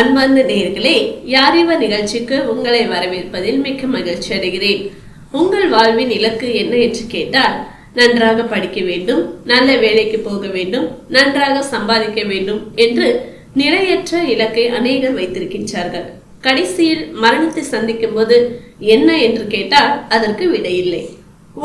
அன்பார்ந்த நேயர்களே யாரிவ நிகழ்ச்சிக்கு உங்களை வரவேற்பதில் மிக்க மகிழ்ச்சி அடைகிறேன். உங்கள் வாழ்வின் இலக்கு என்ன என்று கேட்டால் நன்றாக படிக்க வேண்டும் நல்ல வேலைக்கு போக வேண்டும் நன்றாக சம்பாதிக்க வேண்டும் என்று நிறையற்ற இலக்கை அநேகர் வைத்திருக்கின்றார்கள். கடைசியில் மரணத்தை சந்திக்கும் போது என்ன என்று கேட்டால் அதற்கு விடையில்லை.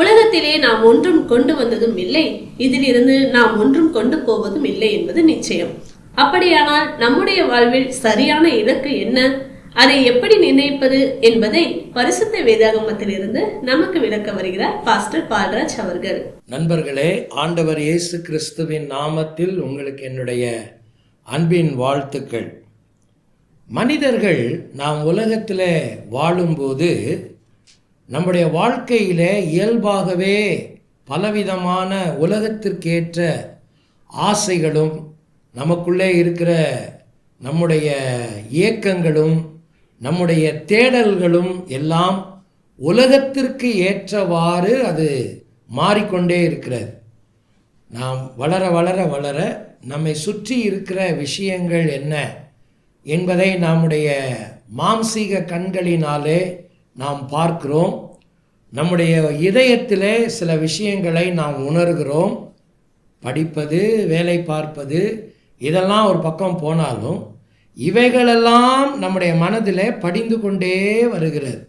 உலகத்திலே நாம் ஒன்றும் கொண்டு வந்ததும் இல்லை இதிலிருந்து நாம் ஒன்றும் கொண்டு போவதும் இல்லை என்பது நிச்சயம். அப்படியானால் நம்முடைய வாழ்வில் சரியான இலக்கு என்ன? அதை எப்படி நிர்ணயிப்பது என்பதை பரிசுத்த வேதாகமத்திலிருந்து நமக்கு விளக்க வருகிறார் பாஸ்டர் பால்ராஜ் அவர்கள். நண்பர்களே ஆண்டவர் இயேசு கிறிஸ்துவின் நாமத்தில் உங்களுக்கு என்னுடைய அன்பின் வாழ்த்துக்கள். மனிதர்கள் நாம் உலகத்தில் வாழும்போது நம்முடைய வாழ்க்கையில் இயல்பாகவே பலவிதமான உலகத்திற்கேற்ற ஆசைகளும் நமக்குள்ளே இருக்கிற நம்முடைய இயக்கங்களும் நம்முடைய தேடல்களும் எல்லாம் உலகத்திற்கு ஏற்றவாறு அது மாறிக்கொண்டே இருக்கிறது. நாம் வளர வளர வளர நம்மை சுற்றி இருக்கிற விஷயங்கள் என்ன என்பதை நம்முடைய மாம்சீக கண்களினாலே நாம் பார்க்கிறோம். நம்முடைய இதயத்திலே சில விஷயங்களை நாம் உணர்கிறோம். படிப்பது வேலை பார்ப்பது இதெல்லாம் ஒரு பக்கம் போனாலும் இவைகளெல்லாம் நம்முடைய மனதில் படிந்து கொண்டே வருகிறது.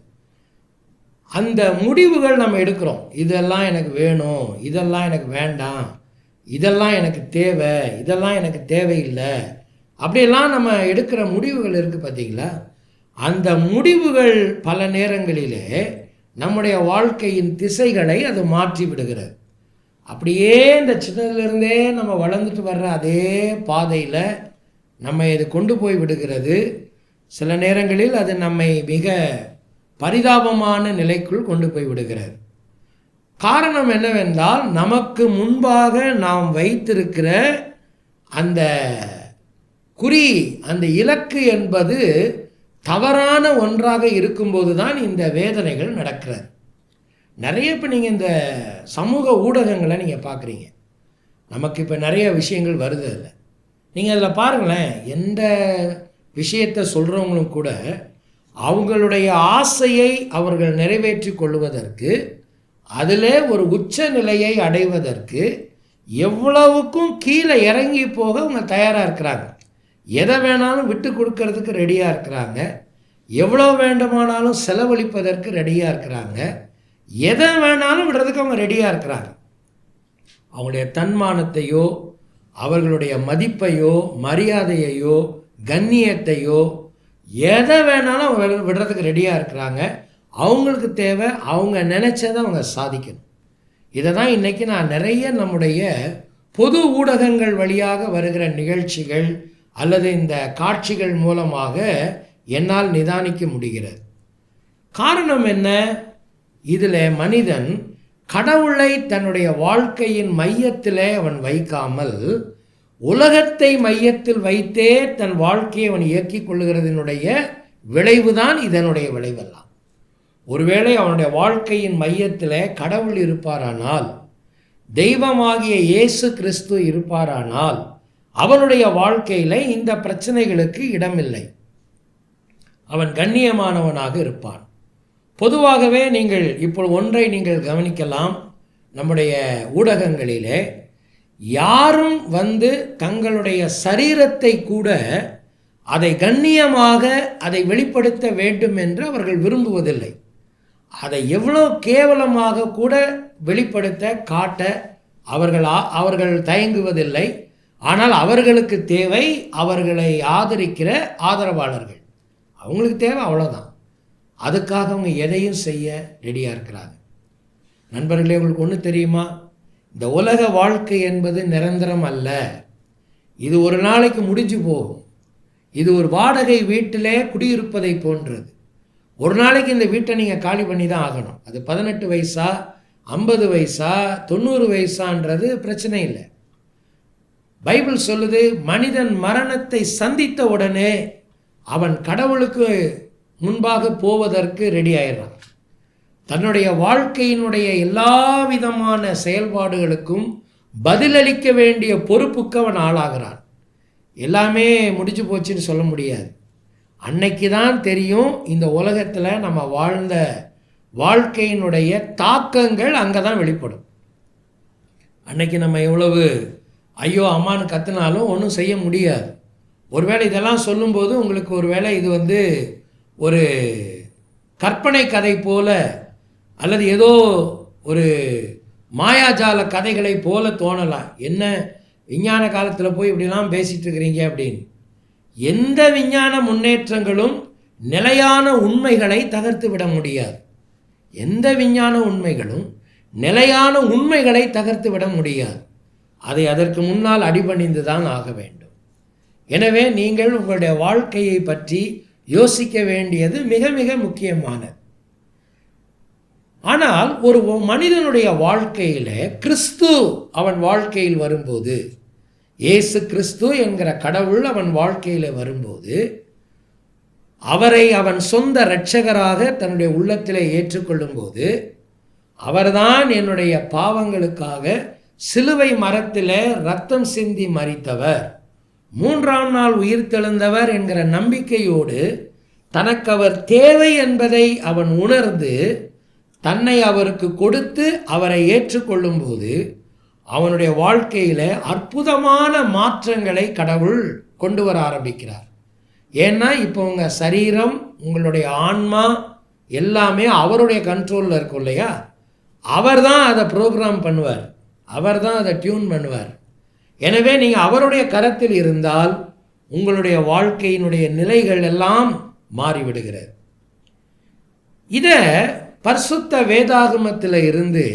அந்த முடிவுகள் நம்ம எடுக்கிறோம். இதெல்லாம் எனக்கு வேணும் இதெல்லாம் எனக்கு வேண்டாம் இதெல்லாம் எனக்கு தேவை இதெல்லாம் எனக்கு தேவையில்லை. அப்படியெல்லாம் நம்ம எடுக்கிற முடிவுகள் இருக்குது பார்த்தீங்களா? அந்த முடிவுகள் பல நேரங்களிலே நம்முடைய வாழ்க்கையின் திசைகளை அது மாற்றி விடுகிறது அப்படியே இந்த சின்னதுலேருந்தே நம்ம வளர்ந்துட்டு வர்ற அதே பாதையில் நம்ம இது கொண்டு போய் விடுகிறது. சில நேரங்களில் அது நம்மை மிக பரிதாபமான நிலைக்குள் கொண்டு போய் விடுகிறது. காரணம் என்னவென்றால் நமக்கு முன்பாக நாம் வைத்திருக்கிற அந்த குறி அந்த இலக்கு என்பது தவறான ஒன்றாக இருக்கும்போது தான் இந்த வேதனைகள் நடக்கிறது. நிறைய இப்போ நீங்கள் இந்த சமூக ஊடகங்களை நீங்கள் பார்க்குறீங்க நமக்கு இப்போ நிறைய விஷயங்கள் வருது அதில். நீங்கள் அதில் பாருங்களேன் எந்த விஷயத்தை சொல்கிறவங்களும் கூட அவங்களுடைய ஆசையை அவர்கள் நிறைவேற்றி கொள்வதற்கு அதில் ஒரு உச்ச நிலையை அடைவதற்கு எவ்வளவுக்கும் கீழே இறங்கி போக அவங்க தயாராக இருக்கிறாங்க. எதை வேணாலும் விட்டு கொடுக்கறதுக்கு ரெடியாக இருக்கிறாங்க. எவ்வளோ வேண்டுமானாலும் செலவழிப்பதற்கு ரெடியாக இருக்கிறாங்க. எதை வேணாலும் விடுறதுக்கு அவங்க ரெடியாக இருக்கிறாங்க. அவங்களுடைய தன்மானத்தையோ அவர்களுடைய மதிப்பையோ மரியாதையையோ கண்ணியத்தையோ எதை வேணாலும் அவங்க விடுறதுக்கு ரெடியாக இருக்கிறாங்க. அவங்களுக்கு தேவை அவங்க நினச்சதை அவங்க சாதிக்கணும். இதை தான் இன்றைக்கி நான் நிறைய நம்முடைய பொது ஊடகங்கள் வழியாக வருகிற நிகழ்ச்சிகள் அல்லது இந்த காட்சிகள் மூலமாக என்னால் நிதானிக்க முடிகிறது. காரணம் என்ன? இதில் மனிதன் கடவுளை தன்னுடைய வாழ்க்கையின் மையத்திலே அவன் வைக்காமல் உலகத்தை மையத்தில் வைத்தே தன் வாழ்க்கையை அவன் இயக்கிக் கொள்ளுகிறதனுடைய விளைவுதான் இதனுடைய விளைவெல்லாம் ஒருவேளை அவனுடைய வாழ்க்கையின் மையத்தில் கடவுள் இருப்பாரானால் தெய்வமாகிய இயேசு கிறிஸ்து இருப்பாரானால் அவனுடைய வாழ்க்கையில் இந்த பிரச்சனைகளுக்கு இடமில்லை. அவன் கண்ணியமானவனாக இருப்பான். பொதுவாகவே நீங்கள் இப்போ ஒன்றை நீங்கள் கவனிக்கலாம் நம்முடைய ஊடகங்களிலே. யாரும் வந்து தங்களுடைய சரீரத்தை கூட அதை கண்ணியமாக அதை வெளிப்படுத்த வேண்டும் என்று அவர்கள் விரும்புவதில்லை. அதை எவ்வளோ கேவலமாக கூட வெளிப்படுத்த காட்ட அவர்கள் அவர்கள் தயங்குவதில்லை. ஆனால் அவர்களுக்கு தேவை அவர்களை ஆதரிக்கிற ஆதரவாளர்கள். அவங்களுக்கு தேவை அவ்வளோதான் அதுக்காக அவங்க எதையும் செய்ய ரெடியாக இருக்கிறாங்க. நண்பர்களே உங்களுக்கு ஒன்று தெரியுமா? இந்த உலக வாழ்க்கை என்பது நிரந்தரம் அல்ல. இது ஒரு நாளைக்கு முடிஞ்சு போகும். இது ஒரு வாடகை வீட்டிலே குடியிருப்பதை போன்றது. ஒரு நாளைக்கு இந்த வீட்டை நீங்கள் காலி பண்ணி தான் ஆகணும். அது பதினெட்டு வயசா ஐம்பது வயசா தொண்ணூறு வயசான்றது பிரச்சனை இல்லை. பைபிள் சொல்லுது மனிதன் மரணத்தை சந்தித்த உடனே அவன் கடவுளுக்கு முன்பாக போவதற்கு ரெடி ஆயிடுறான். தன்னுடைய வாழ்க்கையினுடைய எல்லா விதமான செயல்பாடுகளுக்கும் பதிலளிக்க வேண்டிய பொறுப்புக்கு அவன் ஆளாகிறான். எல்லாமே முடிஞ்சு போச்சுன்னு சொல்ல முடியாது. அன்னைக்கு தான் தெரியும் இந்த உலகத்தில் நம்ம வாழ்ந்த வாழ்க்கையினுடைய தாக்கங்கள் அங்கே தான் வெளிப்படும். அன்னைக்கு நம்ம எவ்வளவு ஐயோ அம்மான்னு கத்துனாலும் ஒன்றும் செய்ய முடியாது. ஒருவேளை இதெல்லாம் சொல்லும்போது உங்களுக்கு ஒருவேளை இது வந்து ஒரு கற்பனை கதை போல அல்லது ஏதோ ஒரு மாயாஜால கதைகளை போல தோணலாம். என்ன? விஞ்ஞான காலத்தில் போய் இப்படிலாம் பேசிகிட்டு இருக்கிறீங்க அப்படின்னு. எந்த விஞ்ஞான முன்னேற்றங்களும் நிலையான உண்மைகளை தகர்த்து விட முடியாது. எந்த விஞ்ஞான உண்மைகளும் நிலையான உண்மைகளை தகர்த்து விட முடியாது. அதை அதற்கு முன்னால் அடிபணிந்து தான் ஆக வேண்டும். எனவே நீங்கள் உங்களுடைய வாழ்க்கையை பற்றி யோசிக்க வேண்டியது மிக மிக முக்கியமானது. ஆனால் ஒரு மனிதனுடைய வாழ்க்கையில் கிறிஸ்து அவன் வாழ்க்கையில் வரும்போது இயேசு கிறிஸ்து என்கிற கடவுள் அவன் வாழ்க்கையில் வரும்போது அவரை அவன் சொந்த இரட்சகராக தன்னுடைய உள்ளத்திலே ஏற்றுக்கொள்ளும்போது அவர்தான் என்னுடைய பாவங்களுக்காக சிலுவை மரத்தில் ரத்தம் சிந்தி மறித்தவர் மூன்றாம் நாள் உயிர் தெழுந்தவர் என்கிற நம்பிக்கையோடு தனக்கு அவர் தேவை என்பதை அவன் உணர்ந்து தன்னை அவருக்கு கொடுத்து அவரை ஏற்றுக்கொள்ளும்போது அவனுடைய வாழ்க்கையில் அற்புதமான மாற்றங்களை கடவுள் கொண்டு வர ஆரம்பிக்கிறார். ஏன்னா இப்போ உங்கள் சரீரம் உங்களுடைய ஆன்மா எல்லாமே அவருடைய கண்ட்ரோலில் இருக்கும் இல்லையா? அவர் தான் அதை ப்ரோக்ராம் பண்ணுவார். அவர் தான் அதை டியூன் பண்ணுவார். எனவே நீங்கள் அவருடைய கரத்தில் இருந்தால் உங்களுடைய வாழ்க்கையினுடைய நிலைகள் எல்லாம் மாறிவிடுகிறது. இதை பரிசுத்த வேதாகமத்தில் இருந்து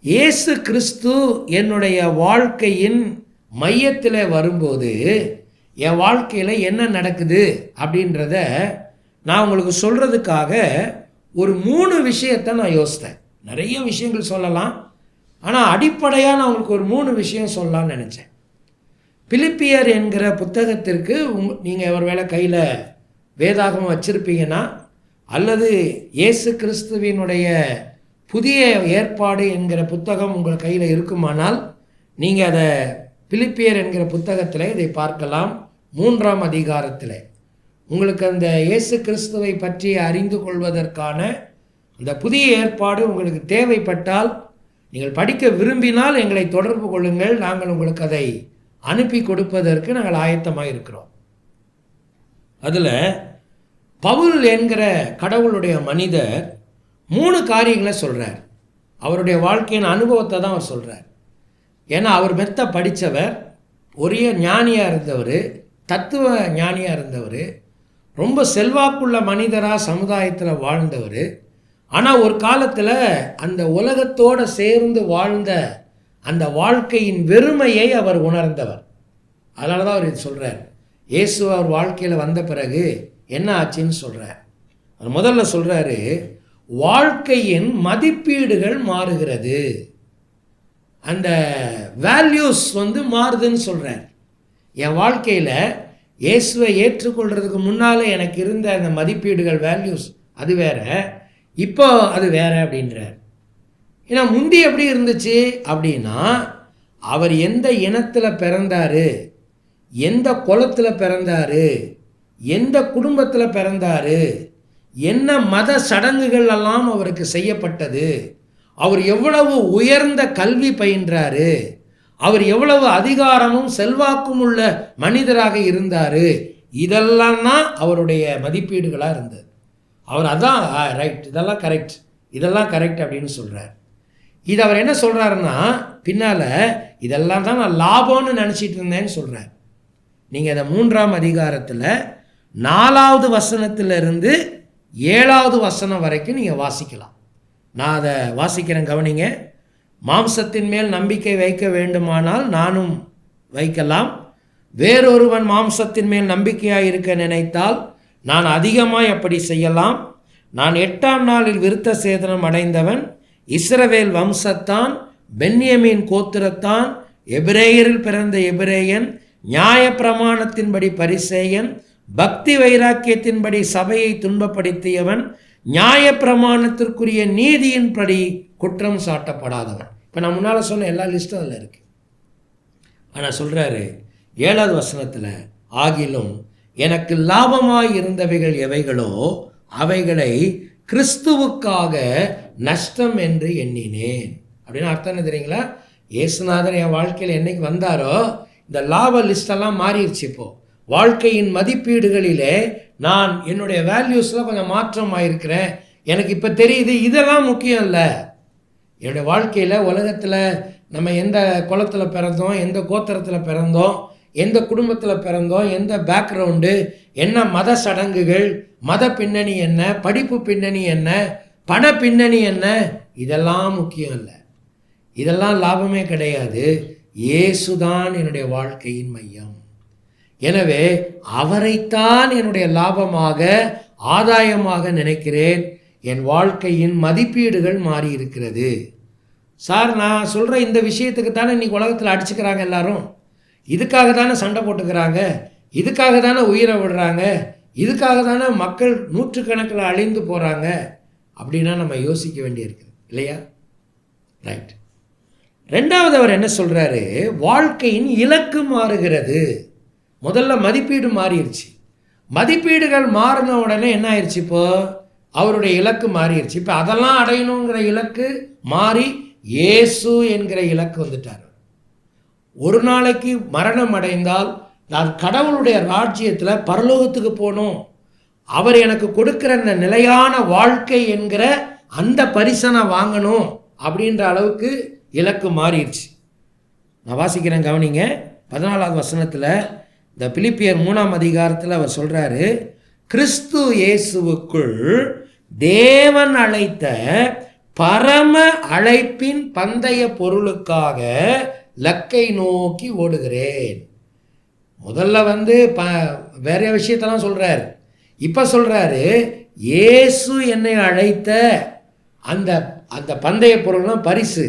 இயேசு கிறிஸ்து என்னுடைய வாழ்க்கையின் மையத்தில் வரும்போது என் வாழ்க்கையில் என்ன நடக்குது அப்படின்றத நான் உங்களுக்கு சொல்கிறதுக்காக ஒரு மூணு விஷயத்தை நான் யோசித்தேன். நிறைய விஷயங்கள் சொல்லலாம். ஆனால் அடிப்படையாக நான் உங்களுக்கு ஒரு மூணு விஷயம் சொல்லலாம்னு நினச்சேன். பிலிப்பியர் என்கிற புத்தகத்திற்கு உங் நீங்கள் ஒரு வேளை கையில் வேதாகமம் வச்சுருப்பீங்கன்னா அல்லது இயேசு கிறிஸ்துவினுடைய புதிய ஏற்பாடு என்கிற புத்தகம் உங்கள் கையில் இருக்குமானால் நீங்கள் அதை பிலிப்பியர் என்கிற புத்தகத்தில் இதை பார்க்கலாம். மூன்றாம் அதிகாரத்தில். உங்களுக்கு அந்த இயேசு கிறிஸ்துவை பற்றி அறிந்து கொள்வதற்கான அந்த புதிய ஏற்பாடு உங்களுக்கு தேவைப்பட்டால் நீங்கள் படிக்க விரும்பினால் எங்களை தொடர்பு கொள்ளுங்கள். நாங்கள் உங்களுக்கு அதை அனுப்பி கொடுப்பதற்கு நாங்கள் ஆயத்தமாக இருக்கிறோம் அதில் பவுல் என்கிற கடவுளுடைய மனிதர் மூணு காரியங்களை சொல்கிறார் அவருடைய வாழ்க்கையின் அனுபவத்தை தான் அவர் சொல்கிறார் ஏன்னா அவர் மெத்த படித்தவர் ஒரே ஞானியாக இருந்தவர் தத்துவ ஞானியாக இருந்தவர் ரொம்ப செல்வாக்குள்ள மனிதராக சமுதாயத்தில் வாழ்ந்தவர் ஆனால் ஒரு காலத்தில் அந்த உலகத்தோடு சேர்ந்து வாழ்ந்த அந்த வாழ்க்கையின் வெறுமையை அவர் உணர்ந்தவர். அதனால தான் அவர் இது சொல்கிறார் இயேசு அவர் வாழ்க்கையில் வந்த பிறகு என்ன ஆச்சுன்னு சொல்கிறார் அவர் முதல்ல சொல்கிறாரு வாழ்க்கையின் மதிப்பீடுகள் மாறுகிறது. அந்த வேல்யூஸ் வந்து மாறுதுன்னு சொல்கிறார் என் வாழ்க்கையில் இயேசுவை ஏற்றுக்கொள்கிறதுக்கு முன்னால் எனக்கு இருந்த அந்த மதிப்பீடுகள் வேல்யூஸ் அது வேற. இப்போ அது வேற அப்படின்றார். ஏன்னா முந்தி எப்படி இருந்துச்சு அப்படின்னா அவர் எந்த இனத்தில் பிறந்தாரு எந்த குலத்தில் பிறந்தாரு எந்த குடும்பத்தில் பிறந்தாரு என்ன மத சடங்குகள் எல்லாம் அவருக்கு செய்யப்பட்டது அவர் எவ்வளவு உயர்ந்த கல்வி பயின்றாரு அவர் எவ்வளவு அதிகாரமும் செல்வாக்கும் உள்ள மனிதராக இருந்தார் இதெல்லாம் தான் அவருடைய மதிப்பீடுகளாக இருந்தது. அவர் அதான் ரைட் இதெல்லாம் கரெக்ட் இதெல்லாம் கரெக்ட் அப்படின்னு சொல்கிறார் இது அவர் என்ன சொல்கிறாருன்னா பின்னால் இதெல்லாம் தான் நான் லாபம்னு நினச்சிட்டு இருந்தேன்னு சொல்கிறார் நீங்கள் அதை மூன்றாம் அதிகாரத்தில் நாலாவது வசனத்திலிருந்து ஏழாவது வசனம் வரைக்கும் நீங்கள் வாசிக்கலாம். நான் அதை வாசிக்கிறேன் கவனிங்க. மாம்சத்தின் மேல் நம்பிக்கை வைக்க வேண்டுமானால் நானும் வைக்கலாம். வேறொருவன் மாம்சத்தின் மேல் நம்பிக்கையாக இருக்க நினைத்தால் நான் அதிகமாய் அப்படி செய்யலாம். நான் எட்டாம் நாளில் விருத்த சேதனம் அடைந்தவன். இஸ்ரவேல் வம்சத்தான் பென்யமீன் கோத்திரத்தான் எபிரேயரில் பிறந்த எபிரேயன் நியாய பிரமாணத்தின்படி பரிசேயன் பக்தி வைராக்கியத்தின்படி சபையை துன்பப்படுத்தியவன் நியாய பிரமாணத்திற்குரிய நீதியின்படி குற்றம் சாட்டப்படாதவன். இப்போ நான் முன்னால் சொன்ன எல்லா லிஸ்ட்டும் அதில் இருக்கு. ஆனால் சொல்கிறாரு ஏழாவது வசனத்தில் ஆகிலும் எனக்கு லாபமாய் இருந்தவைகள் எவைகளோ அவைகளை கிறிஸ்துவுக்காக நஷ்டம் என்று எண்ணினேன். அப்படின்னு அர்த்தம் என்ன தெரியுங்களா? இயேசுநாதன் என் வாழ்க்கையில் என்னைக்கு வந்தாரோ இந்த லாப லிஸ்டெல்லாம் மாறிடுச்சு இப்போ. வாழ்க்கையின் மதிப்பீடுகளிலே நான் என்னுடைய வேல்யூஸில் கொஞ்சம் மாற்றம் ஆயிருக்கிறேன் எனக்கு இப்போ தெரியுது இதெல்லாம் முக்கியம் இல்லை. என்னுடைய வாழ்க்கையில் உலகத்தில் நம்ம எந்த குளத்தில் பிறந்தோம் எந்த கோத்திரத்தில் பிறந்தோம் எந்த குடும்பத்தில் பிறந்தோம் எந்த பேக்ரவுண்டு என்ன மத சடங்குகள் மத பின்னணி என்ன படிப்பு பின்னணி என்ன பண பின்னணி என்ன இதெல்லாம் முக்கியம் இல்லை. இதெல்லாம் லாபமே கிடையாது. இயேசுதான் என்னுடைய வாழ்க்கையின் மையம். எனவே அவரைத்தான் என்னுடைய லாபமாக ஆதாயமாக நினைக்கிறேன். என் வாழ்க்கையின் மதிப்பீடுகள் மாறி இருக்கிறது. சார் நான் சொல்கிற இந்த விஷயத்துக்கு தானே இன்றைக்கி உலகத்தில் அடிச்சுக்கிறாங்க எல்லாரும். இதுக்காக தானே சண்டை போட்டுக்கிறாங்க? இதுக்காக தானே உயிரை விடுறாங்க? இதுக்காக தானே மக்கள் நூற்றுக்கணக்கில் அழிந்து போகிறாங்க அப்படின்னா நம்ம யோசிக்க வேண்டியிருக்கு. இல்லையா? ரைட் ரெண்டாவது அவர் என்ன சொல்கிறாரு வாழ்க்கையின் இலக்கு மாறுகிறது. முதல்ல மதிப்பீடு மாறிடுச்சு. மதிப்பீடுகள் மாறின உடனே என்ன ஆயிடுச்சு இப்போது அவருடைய இலக்கு மாறிடுச்சு. இப்போ அதெல்லாம் அடையணுங்கிற இலக்கு மாறி இயேசு என்கிற இலக்கு வந்துட்டார். ஒரு நாளைக்கு மரணம் அடைந்தால் நான் கடவுளுடைய ராஜ்யத்தில் பரலோகத்துக்கு போகணும். அவர் எனக்கு கொடுக்குற அந்த நிலையான வாழ்க்கை என்கிற அந்த பரிசை நான் வாங்கணும் அப்படின்ற அளவுக்கு இலக்கு மாறிடுச்சு. நான் வாசிக்கிறேன் கவனிங்க. பதினாலாவது வசனத்தில் இந்த பிலிப்பியர் மூணாம் அதிகாரத்தில் அவர் சொல்கிறாரு கிறிஸ்து இயேசுவுக்குள் தேவன் அழைத்த பரம அழைப்பின் பந்தய பொருளுக்காக லக்கை நோக்கி ஓடுகிறேன். முதல்ல வந்து ப வேற விஷயத்தெல்லாம் சொல்கிறார் இப்போ சொல்கிறாரு இயேசு என்னை அழைத்த அந்த அந்த பந்தய பொருள்னா பரிசு.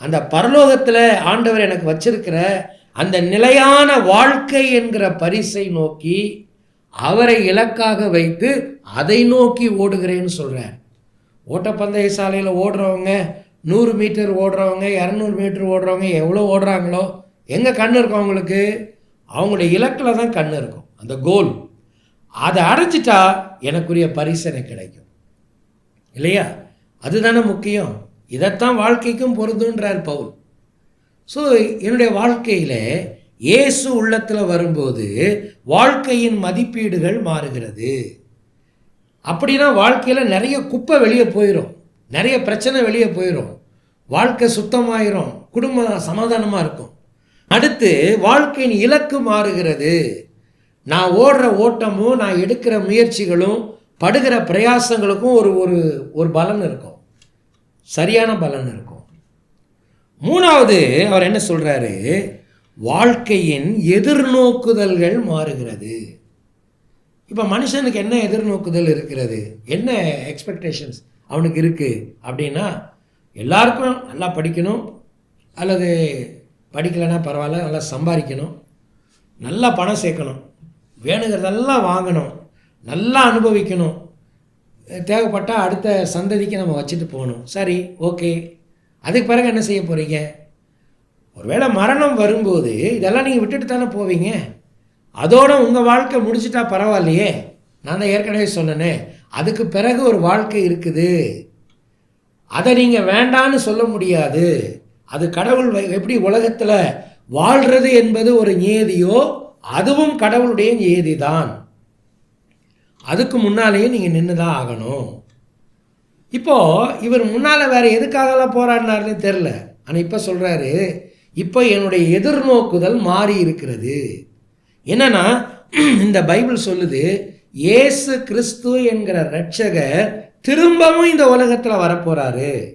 அந்த பரலோகத்தில் ஆண்டவர் எனக்கு வச்சிருக்கிற அந்த நிலையான வாழ்க்கை என்கிற பரிசை நோக்கி அவரை இலக்காக வைத்து அதை நோக்கி ஓடுகிறேன்னு சொல்கிறார் ஓட்டப்பந்தய சாலையில் ஓடுறவங்க நூறு மீட்டர் ஓடுறவங்க இரநூறு மீட்டர் ஓடுறவங்க எவ்வளோ ஓடுறாங்களோ எங்கே கண் இருக்கும் அவங்களுக்கு? அவங்களுடைய இலக்கில் தான் கண் இருக்கும் அந்த கோல் அதை அடைச்சிட்டா எனக்குரிய பரிசனை கிடைக்கும். இல்லையா? அதுதானே முக்கியம். இதைத்தான் வாழ்க்கைக்கும் பொருந்துன்றார் பவுல். ஸோ என்னுடைய வாழ்க்கையில் இயேசு உள்ளத்தில் வரும்போது வாழ்க்கையின் மதிப்பீடுகள் மாறுகிறது. அப்படின்னா வாழ்க்கையில் நிறைய குப்பை வெளியே போயிடும் நிறைய பிரச்சனை வெளியே போயிடும் வாழ்க்கை சுத்தமாயிரும். குடும்பம் சமாதானமாக இருக்கும். அடுத்து வாழ்க்கையின் இலக்கு மாறுகிறது. நான் ஓடுற ஓட்டமும் நான் எடுக்கிற முயற்சிகளும் படுகிற பிரயாசங்களுக்கும் ஒரு ஒரு ஒரு பலன் இருக்கும். சரியான பலன் இருக்கும். மூணாவது அவர் என்ன சொல்கிறாரு வாழ்க்கையின் எதிர்நோக்குதல்கள் மாறுகிறது. இப்போ மனுஷனுக்கு என்ன எதிர்நோக்குதல் இருக்கிறது? என்ன எக்ஸ்பெக்டேஷன்ஸ் அவனுக்கு இருக்குது அப்படின்னா எல்லாருக்கும் நல்லா படிக்கணும். அல்லது படிக்கலைன்னா பரவாயில்ல நல்லா சம்பாதிக்கணும். நல்லா பணம் சேர்க்கணும். வேணுங்கிறதெல்லாம் வாங்கணும். நல்லா அனுபவிக்கணும். தேவைப்பட்டால் அடுத்த சந்ததிக்கு நம்ம வச்சுட்டு போகணும். சரி ஓகே. அதுக்கு பிறகு என்ன செய்ய போகிறீங்க ஒருவேளை மரணம் வரும்போது இதெல்லாம் நீங்கள் விட்டுட்டு தானே போவீங்க? அதோடு உங்கள் வாழ்க்கை முடிச்சிட்டா பரவாயில்லையே. நான் தான் ஏற்கனவே சொன்னேனே. அதுக்கு பிறகு ஒரு வாழ்க்கை இருக்குது. அதை நீங்கள் வேண்டான்னு சொல்ல முடியாது. அது கடவுள் வை- எப்படி உலகத்தில் வாழ்கிறது என்பது ஒரு நியதியோ அதுவும் கடவுளுடைய நியதி தான் அதுக்கு முன்னாலேயே நீங்கள் நின்று தான் ஆகணும். இப்போ இவர் முன்னால் வேற எதுக்காகலாம் போராடினார்னு தெரில ஆனால் இப்போ சொல்கிறாரு இப்போ என்னுடைய எதிர்நோக்குதல் மாறி இருக்கிறது. என்னன்னா இந்த பைபிள் சொல்லுது இயேசு கிறிஸ்து என்கிற ரட்சகர் திரும்பவும் இந்த உலகத்தில் வரப்போகிறாரு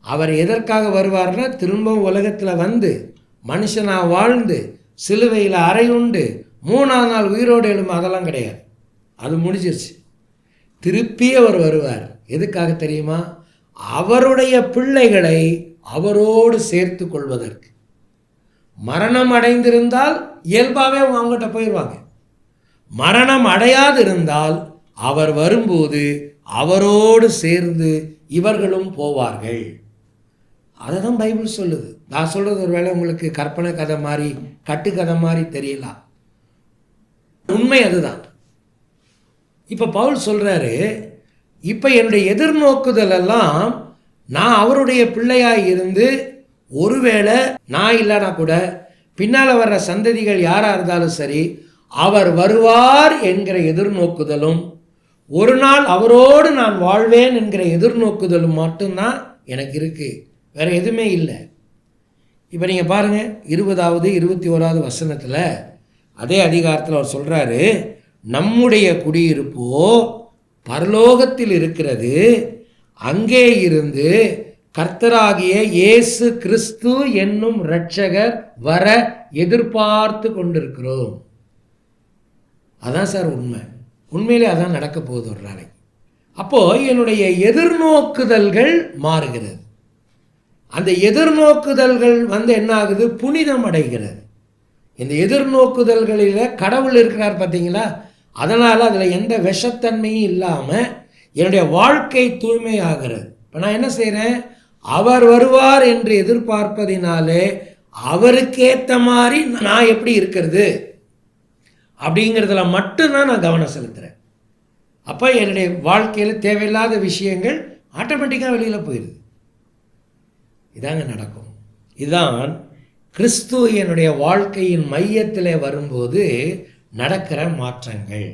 அவர் எதற்காக வருவார்னா திரும்பவும் உலகத்தில் வந்து மனுஷனாக வாழ்ந்து சிலுவையில் அறை உண்டு மூணாம் நாள் உயிரோடு எழும்ப அதெல்லாம் கிடையாது. அது முடிஞ்சிருச்சு. திருப்பி அவர் வருவார். எதுக்காக தெரியுமா? அவருடைய பிள்ளைகளை அவரோடு சேர்த்து கொள்வதற்கு. மரணம் அடைந்திருந்தால் இயல்பாகவே அவங்க அவங்ககிட்ட போயிடுவாங்க மரணம் அடையாது இருந்தால் அவர் வரும்போது அவரோடு சேர்ந்து இவர்களும் போவார்கள். அதை தான் பைபிள் சொல்லுது. நான் சொல்கிறது ஒரு வேளை உங்களுக்கு கற்பனை கதை மாதிரி கட்டுக்கதை மாதிரி தெரியலாம் உண்மை அதுதான். இப்போ பவுல் சொல்கிறாரு இப்போ என்னுடைய எதிர்நோக்குதல் எல்லாம் நான் அவருடைய பிள்ளையாக இருந்து ஒருவேளை நான் இல்லைனா கூட பின்னால் வர்ற சந்ததிகள் யாராக இருந்தாலும் சரி அவர் வருவார் என்கிற எதிர்நோக்குதலும் ஒரு நாள் அவரோடு நான் வாழ்வேன் என்கிற எதிர்நோக்குதலும் மட்டும்தான் எனக்கு இருக்குது வேறு எதுவுமே இல்லை. இப்போ நீங்கள் பாருங்கள் இருபதாவது இருபத்தி ஓராவது வசனத்தில் அதே அதிகாரத்தில் அவர் சொல்கிறாரு நம்முடைய குடியிருப்போ பரலோகத்தில் இருக்கிறது அங்கே இருந்து கர்த்தராகிய இயேசு கிறிஸ்து என்னும் இரட்சகர் வர எதிர்பார்த்து கொண்டிருக்கிறோம். அதான் சார் உண்மை. உண்மையிலே அதான் நடக்க போகுது ஒரு நாளைக்கு. அப்போது என்னுடைய எதிர்நோக்குதல்கள் மாறுகிறது. அந்த எதிர்நோக்குதல்கள் வந்து என்ன ஆகுது புனிதம் அடைகிறது. இந்த எதிர்நோக்குதல்களில் கடவுள் இருக்கிறார் பார்த்தீங்களா? அதனால் அதில் எந்த விஷத்தன்மையும் இல்லாமல் என்னுடைய வாழ்க்கை தூய்மையாகிறது. இப்போ நான் என்ன செய்கிறேன் அவர் வருவார் என்று எதிர்பார்ப்பதினாலே அவருக்கேற்ற மாதிரி நான் எப்படி இருக்கிறது? அப்படிங்கிறதுல மட்டும்தான் நான் கவனம் செலுத்துகிறேன் அப்போ என்னுடைய வாழ்க்கையில் தேவையில்லாத விஷயங்கள் ஆட்டோமேட்டிக்காக வெளியில் போயிடுது இதாங்க நடக்கும். இதுதான் கிறிஸ்து என்னுடைய வாழ்க்கையின் மையத்தில் வரும்போது நடக்கிற மாற்றங்கள்.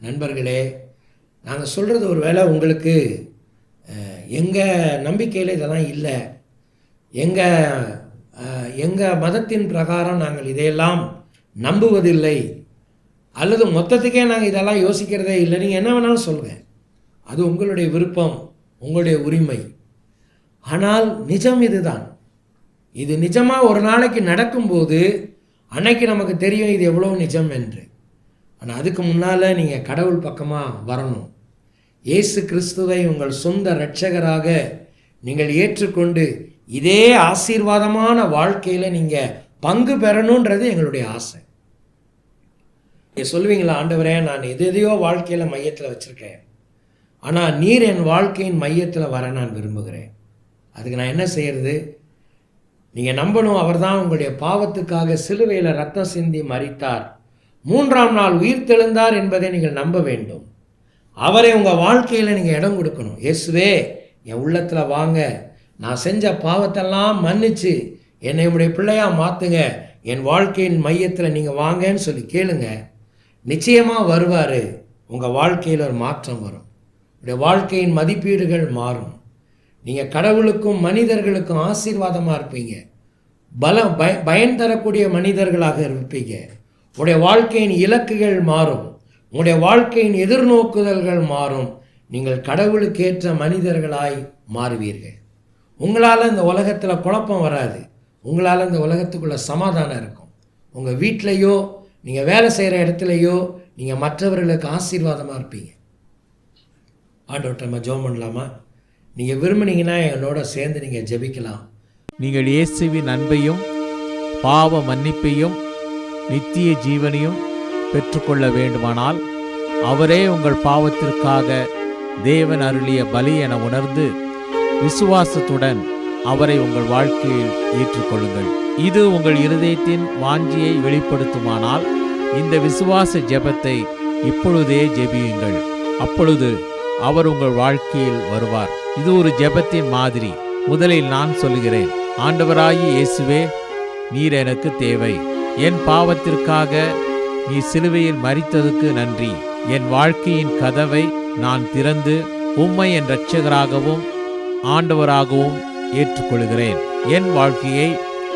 நண்பர்களே நாங்கள் சொல்கிறது ஒரு வேளை உங்களுக்கு எங்கள் நம்பிக்கையில் இதெல்லாம் இல்லை. எங்கள் எங்கள் மதத்தின் பிரகாரம் நாங்கள் இதையெல்லாம் நம்புவதில்லை. அல்லது மொத்தத்துக்கே நாங்கள் இதெல்லாம் யோசிக்கிறதே இல்லை. நீங்கள் என்ன வேணாலும் சொல்லுங்கள் அது உங்களுடைய விருப்பம் உங்களுடைய உரிமை. ஆனால் நிஜம் இதுதான். இது நிஜமாக ஒரு நாளைக்கு நடக்கும்போது அன்னைக்கு நமக்கு தெரியும் இது எவ்வளோ நிஜம் என்று. ஆனால் அதுக்கு முன்னால் நீங்கள் கடவுள் பக்கமாக வரணும். இயேசு கிறிஸ்துவை உங்கள் சொந்த இரட்சகராக நீங்கள் ஏற்றுக்கொண்டு இதே ஆசீர்வாதமான வாழ்க்கையில் நீங்கள் பங்கு பெறணுன்றது எங்களுடைய ஆசை. நீங்கள் சொல்லுவீங்களா ஆண்டவரே நான் எது எதையோ வாழ்க்கையில் மையத்தில் வச்சுருக்கேன். ஆனால் நீர் என் வாழ்க்கையின் மையத்தில் வர நான் விரும்புகிறேன். அதுக்கு நான் என்ன செய்கிறது நீங்கள் நம்பணும் அவர்தான் உங்களுடைய பாவத்துக்காக சிலுவையில் ரத்தம் சிந்தி மறித்தார் மூன்றாம் நாள் உயிர் தெழுந்தார் என்பதை நீங்கள் நம்ப வேண்டும். அவரை உங்கள் வாழ்க்கையில் நீங்கள் இடம் கொடுக்கணும். இயேசுவே என் உள்ளத்தில் வாங்க. நான் செஞ்ச பாவத்தெல்லாம் மன்னிச்சு என்னை உடைய பிள்ளையாக மாற்றுங்க என் வாழ்க்கையின் மையத்தில் நீங்கள் வாங்கன்னு சொல்லி கேளுங்கள் நிச்சயமாக வருவார். உங்கள் வாழ்க்கையில் ஒரு மாற்றம் வரும். உடைய வாழ்க்கையின் மதிப்பீடுகள் மாறும். நீங்கள் கடவுளுக்கும் மனிதர்களுக்கும் ஆசீர்வாதமாக இருப்பீங்க. பல பய பயன் தரக்கூடிய மனிதர்களாக இருப்பீங்க. உடைய வாழ்க்கையின் இலக்குகள் மாறும். உங்களுடைய வாழ்க்கையின் எதிர்நோக்குதல்கள் மாறும். நீங்கள் கடவுளுக்கேற்ற மனிதர்களாய் மாறுவீர்கள். உங்களால் இந்த உலகத்தில் குழப்பம் வராது. உங்களால் இந்த உலகத்துக்குள்ள சமாதானம் இருக்கும். உங்கள் வீட்டிலையோ நீங்கள் வேலை செய்கிற இடத்துலையோ நீங்கள் மற்றவர்களுக்கு ஆசீர்வாதமாக இருப்பீங்க. ஆண்டவர்கிட்ட நம்ம ஜெபம் பண்ணலாமா? நீங்கள் விரும்புனீங்கன்னா என்னோட சேர்ந்து நீங்கள் ஜெபிக்கலாம். நீங்கள் இயேசுவின் அன்பையும் பாவ மன்னிப்பையும் நித்திய ஜீவனையும் பெற்றுக்கொள்ள வேண்டுமானால் அவரே உங்கள் பாவத்திற்காக தேவன் அருளிய பலி என உணர்ந்து விசுவாசத்துடன் அவரை உங்கள் வாழ்க்கையில் ஏற்றுக்கொள்ளுங்கள். இது உங்கள் இருதயத்தின் வாஞ்சியை வெளிப்படுத்துமானால் இந்த விசுவாச ஜெபத்தை இப்பொழுதே ஜெபியுங்கள். அப்பொழுது அவர் உங்கள் வாழ்க்கையில் வருவார். இது ஒரு ஜெபத்தின் மாதிரி. முதலில் நான் சொல்கிறேன் ஆண்டவராகி இயேசுவே நீர் எனக்கு தேவை. என் பாவத்திற்காக நீ சிலுவையில் மறித்ததுக்கு நன்றி. என் வாழ்க்கையின் கதவை நான் திறந்து உம்மை என் இரட்சகராகவும் ஆண்டவராகவும் ஏற்றுக்கொள்கிறேன். என் வாழ்க்கையை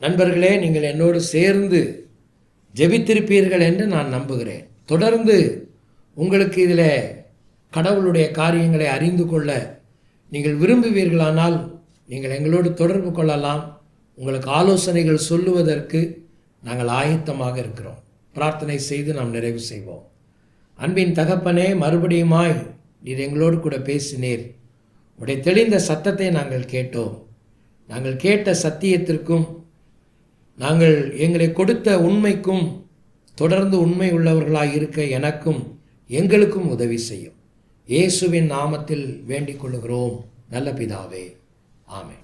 நண்பர்களே நீங்கள் என்னோடு சேர்ந்து ஜெபித்திருப்பீர்கள் என்று நான் நம்புகிறேன். தொடர்ந்து உங்களுக்கு இதில் கடவுளுடைய காரியங்களை அறிந்து கொள்ள நீங்கள் விரும்புவீர்களானால் நீங்கள் எங்களோடு தொடர்பு கொள்ளலாம். உங்களுக்கு ஆலோசனைகள் சொல்லுவதற்கு நாங்கள் ஆயத்தமாக இருக்கிறோம். பிரார்த்தனை செய்து நாம் நிறைவு செய்வோம். அன்பின் தகப்பனே மறுபடியுமாய் நீர் எங்களோடு கூட பேசினீர். உடைய தெளிந்த சத்தத்தை நாங்கள் கேட்டோம். நாங்கள் கேட்ட சத்தியத்திற்கும் நாங்கள் எங்களை கொடுத்த உண்மைக்கும் தொடர்ந்து உண்மை உள்ளவர்களாக இருக்க எனக்கும் எங்களுக்கும் உதவி செய்யும். இயேசுவின் நாமத்தில் வேண்டிக் கொள்ளுகிறோம். நல்ல பிதாவே. ஆமே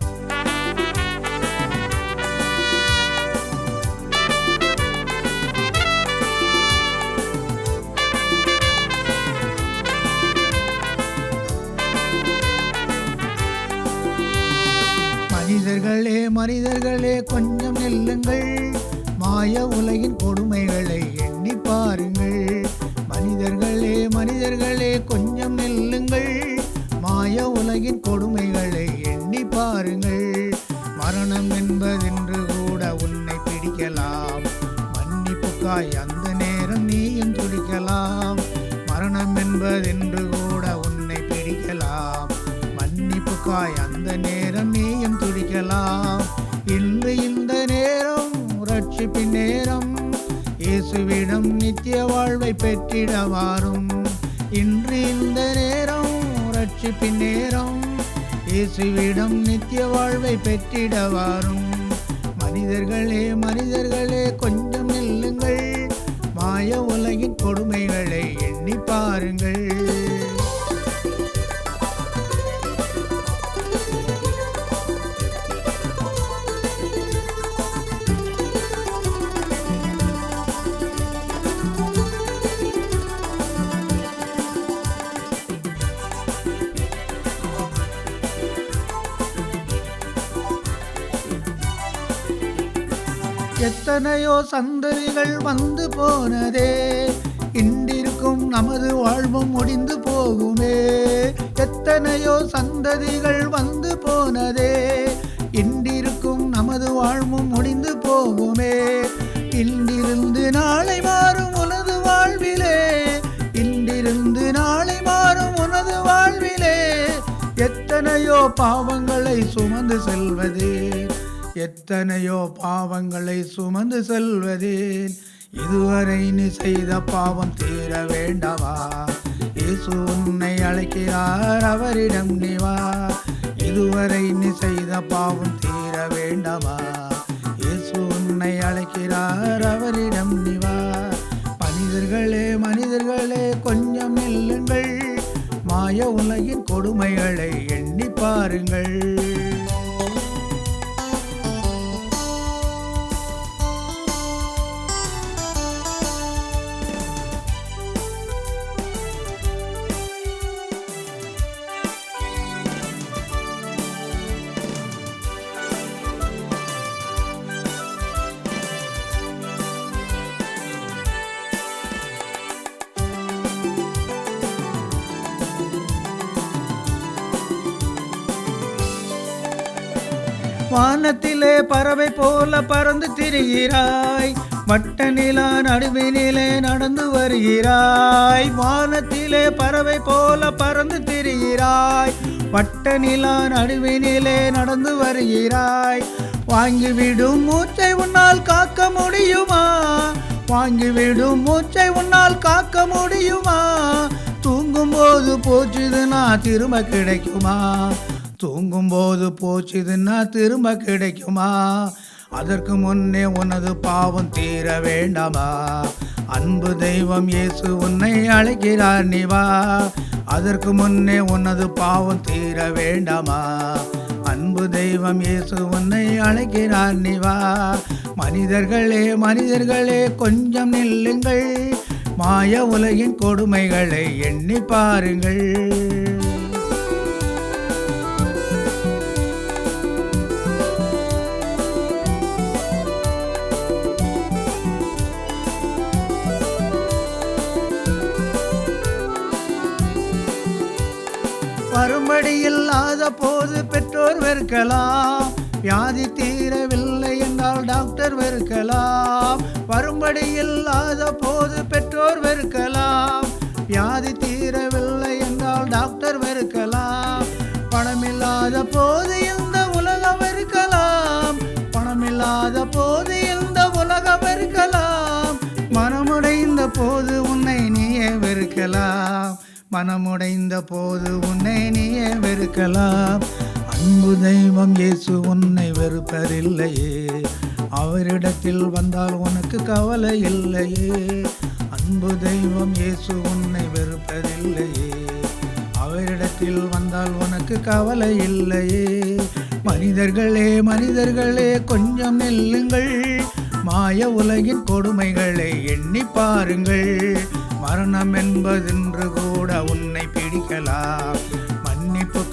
மனிதர்களே மனிதர்களே கொஞ்சம் நெல்லுங்கள். மாய உலகின் கொடுமைகளை எண்ணி பாருங்கள். மனிதர்களே மனிதர்களே கொஞ்சம் நெல்லுங்கள். மாய உலகின் கொடுமைகளை எண்ணி பாருங்கள். மரணம் என்பதென்று கூட உன்னை பிடிக்கலாம். மன்னிப்புக்காய் அந்த நேரம் நீயும் துடிக்கலாம். மரணம் என்பதென்று ரட்சிப்பின் நேரம் இயேசுவிடம் நித்திய வாழ்வை பெற்றிட வாரும். இன்று இந்த நேரம் ரட்சிப்பின் நேரம் இயேசுவிடம் நித்திய வாழ்வை பெற்றிட வாரும். மனிதர்களே மனிதர்களே கொஞ்சம் நில்லுங்கள். மாய உலகின் கொடுமைகளை எண்ணி பாருங்கள். எத்தனையோ சந்ததிகள் வந்து போனதே. இன்றிருக்கும் நமது வாழ்வும் முடிந்து போகுமே. எத்தனையோ சந்ததிகள் வந்து போனதே. இன்றிருக்கும் நமது வாழ்வும் முடிந்து போகுமே. இன்றிருந்து நாளை மாறும் உனது வாழ்விலே. இன்றிருந்து நாளை மாறும் உனது வாழ்விலே. எத்தனையோ பாவங்களை சுமந்து செல்வதே. எத்தனையோ பாவங்களை சுமந்து செல்வதேன்? இதுவரை நீ செய்த பாவம் தீர வேண்டவா? இயேசு உன்னை அழைக்கிறார் அவரிடம் நீ வா. இதுவரை நீ செய்த பாவம் தீர வேண்டவா? இயேசு உன்னை அழைக்கிறார் அவரிடம் நீ வா. மனிதர்களே மனிதர்களே கொஞ்சம் நில்லுங்கள். மாய உலகின் கொடுமைகளை எண்ணி பாருங்கள். பறவை போல பறந்து திரிகிறாய். வட்ட நிலா நடுவினிலே நடந்து வருகிறாய். வானத்திலே பறவை போல பறந்து திரிகிறாய். வட்ட நிலா நடுவினிலே நடந்து வருகிறாய். வாங்கிவிடும் மூச்சை உன்னால் காக்க முடியுமா? வாங்கிவிடும் மூச்சை உன்னால் காக்க முடியுமா? தூங்கும்போது போச்சுதுன்னா திரும்ப கிடைக்குமா? தூங்கும்போது போச்சுதுன்னா திரும்ப கிடைக்குமா? அதற்கு முன்னே உனது பாவம் தீர வேண்டாமா? அன்பு தெய்வம் இயேசு உன்னை அழைக்கிறார் நீ வா. அதற்கு முன்னே உனது பாவம் தீர வேண்டாமா? அன்பு தெய்வம் இயேசு உன்னை அழைக்கிறார் நீ வா. மனிதர்களே மனிதர்களே கொஞ்சம் நில்லுங்கள். மாய உலகின் கொடுமைகளை எண்ணி பாருங்கள். வெறுக்கலாம் வியாதி தீரவில்லை என்றால் டாக்டர் வெறுக்கலாம். வரும்படி இல்லாத போது பெற்றோர் வெறுக்கலாம். வியாதி தீரவில்லை என்றால் டாக்டர் வெறுக்கலாம். பணமில்லாத போது இந்த உலகம் வெறுக்கலாம் பணமில்லாத போது இந்த உலகம் வெறுக்கலாம் மனமுடைந்த போது உன்னை நீயே வெறுக்கலாம். மனமுடைந்த போது உன்னை நீயே வெறுக்கலாம். அன்பு தெய்வம் இயேசு உன்னை வெறுப்பதில்லையே. அவரிடத்தில் வந்தால் உனக்கு கவலை இல்லையே. அன்பு தெய்வம் இயேசு உன்னை வெறுப்பதில்லையே. அவரிடத்தில் வந்தால் உனக்கு கவலை இல்லையே. மனிதர்களே மனிதர்களே கொஞ்சம் நெல்லுங்கள். மாய உலகின் கொடுமைகளை எண்ணி பாருங்கள். மரணம் என்பதென்று கூட உன்னை பிடிக்கலாம்.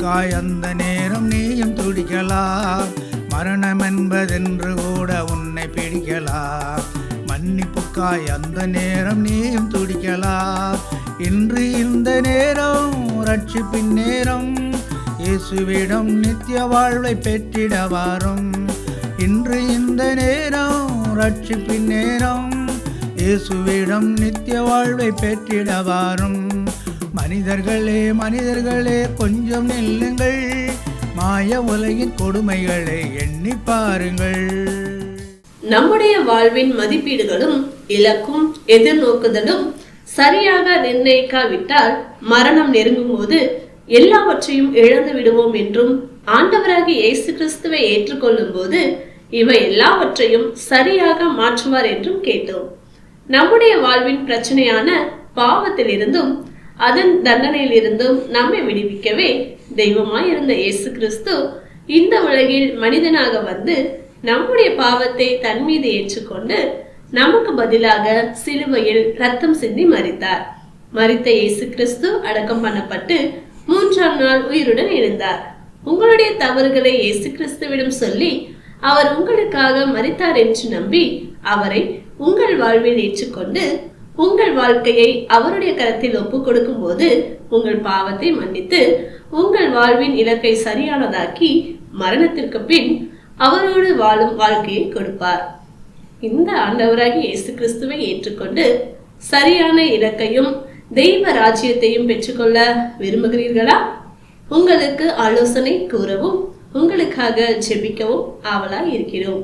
மன்னிப்புக்காய் அந்த நேரம் நீயும் துடிக்கலாம் மரணம் என்பதென்று கூட உன்னை பிடிக்கலாம் மன்னிப்புக்காய் அந்த நேரம் நீயும் துடிக்கலாம் இன்று இந்த நேரம் ரட்சிப்பின் நேரம். இயேசுவிடம் நித்திய வாழ்வை பெற்றிட வாரும். இன்று இந்த நேரம் ரட்சிப்பின் நேரம். இயேசுவிடம் நித்திய வாழ்வை பெற்றிட வாரும். மனிதர்களே மனிதர்களே கொஞ்சம் நெல்லுங்கள். மாய உலகின் கொடுமைகளை எண்ணி பாருங்கள். நம்முடைய வாழ்வின் மதிப்பீடுகளும் இலக்கும் எதிர்நோக்குதலும் சரியாக நிர்ணயிக்காவிட்டால் மரணம் நெருங்கும் போது எல்லாவற்றையும் இழந்து விடுவோம் என்றும் ஆண்டவராகி இயேசு கிறிஸ்துவை ஏற்றுக்கொள்ளும் போது இவை எல்லாவற்றையும் சரியாக மாற்றுவார் என்றும் கேட்டோம். நம்முடைய வாழ்வின் பிரச்சனையான பாவத்திலிருந்தும் அதன் தண்டனையிலிருந்தும் நம்மை விடுவிக்கவே தெய்வமாய் இருந்த இயேசு கிறிஸ்து இந்த உலகில் மனிதனாக வந்து நம்முடைய பாவத்தை தன் மீது ஏற்றுக்கொண்டு நமக்கு பதிலாக சிலுவையில் ரத்தம் சிந்தி மறித்தார் மரித்த இயேசு கிறிஸ்து அடக்கம் பண்ணப்பட்டு மூன்றாம் நாள் உயிருடன் இருந்தார் உங்களுடைய தவறுகளை இயேசு கிறிஸ்துவிடம் சொல்லி அவர் உங்களுக்காக மரித்தார் என்று நம்பி அவரை உங்கள் வாழ்வில் ஏற்றுக்கொண்டு உங்கள் வாழ்க்கையை அவருடைய கரத்தில் ஒப்பு கொடுக்கும் போது உங்கள் பாவத்தை மன்னித்து உங்கள் வாழ்வின் இலக்கை சரியானதாக்கி மரணத்திற்கு பின் அவரோடு வாழும் வாழ்க்கையை கொடுப்பார். இந்த ஆண்டவராகி இயேசு கிறிஸ்துவை ஏற்றுக்கொண்டு சரியான இலக்கையும் தெய்வ ராஜ்யத்தையும் பெற்றுக்கொள்ள விரும்புகிறீர்களா? உங்களுக்கு ஆலோசனை கூறவும் உங்களுக்காக ஜெபிக்கவும் ஆவலாய் இருக்கிறோம்.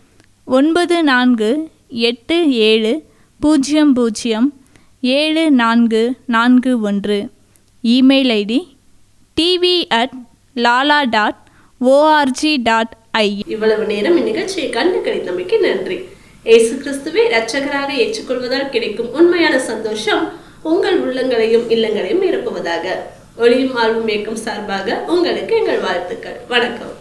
ஒன்பது நான்கு எட்டு ஏழு பூஜ்ஜியம் பூஜ்ஜியம் ஏழு நான்கு நான்கு ஒன்று. Email ID TV at lala dot ORG dot I. இவ்வளவு நேரம் இந்நிகழ்ச்சியை கண்டு கழித்தமைக்கு நன்றி. இயேசு கிறிஸ்துவை இரட்சகராக ஏற்றுக்கொள்வதால் கிடைக்கும் உண்மையான சந்தோஷம் உங்கள் உள்ளங்களையும் இல்லங்களையும் நிரப்புவதாக. ஒளியும் ஆழ்வும் இயக்கம் சார்பாக உங்களுக்கு எங்கள் வாழ்த்துக்கள். வணக்கம்.